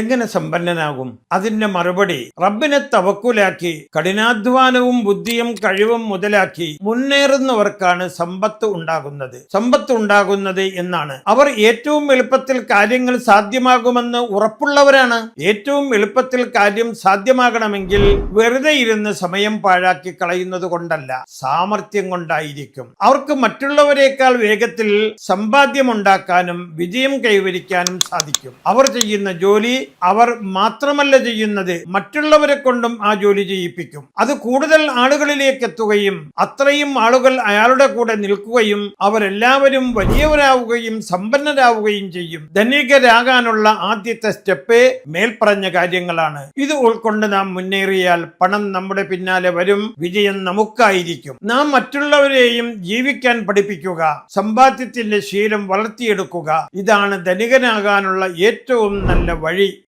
എങ്ങനെ സമ്പന്നനാകും? അതിന്റെ മറുപടി റബ്ബിനെ തവക്കുലാക്കി കഠിനാധ്വാനവും ബുദ്ധിയും കഴിവും മുതലാക്കി മുന്നേറുന്നവർക്കാണ് സമ്പത്ത് ഉണ്ടാകുന്നത്. സമ്പത്ത് ഉണ്ടാകുന്നത് എന്നാണ്. അവർ ഏറ്റവും എളുപ്പത്തിൽ കാര്യങ്ങൾ സാധ്യമാകുമെന്ന് ഉറപ്പുള്ളവരാണ്. ഏറ്റവും എളുപ്പത്തിൽ കാര്യം സാധ്യമാകണമെങ്കിൽ വെറുതെ ഇരുന്ന് സമയം പാഴാക്കി കളയുന്നത് കൊണ്ടല്ല സാമർഥ്യം കൊണ്ടായിരിക്കും. അവർക്ക് മറ്റുള്ളവരെക്കാൾ വേഗത്തിൽ സമ്പാദ്യമുണ്ടാക്കാനും വിജയം കൈവരിക്കാനും സാധിക്കും. അവർ ചെയ്യുന്ന ജോലി അവർ മാത്രമല്ല ചെയ്യുന്നത് മറ്റുള്ളവരെ കൊണ്ടും ആ ജോലി ചെയ്യിപ്പിക്കും. അത് കൂടുതൽ ആളുകളിലേക്ക് എത്തുകയും അത്രയും ആളുകൾ അയാളുടെ കൂടെ നിൽക്കുകയും അവരെല്ലാവരും വലിയവരാവുകയും സമ്പന്നരാവുകയും ചെയ്യും. ധനികരാകാനുള്ള ആദ്യത്തെ സ്റ്റെപ്പ് മേൽപ്പറഞ്ഞ കാര്യങ്ങളാണ്. ഇത് ഉൾക്കൊണ്ട് നാം മുന്നേറിയാൽ പണം നമ്മുടെ പിന്നാലെ വരും വിജയം നമുക്കായിരിക്കും. നാം മറ്റുള്ളവരെയും ജീവിക്കാൻ പഠിപ്പിക്കുക സമ്പാദ്യത്തിന്റെ ശീലം വളർത്തിയെടുക്കുക ഇതാണ് ധനികനാകാനുള്ള ഏറ്റവും നല്ല വഴി. り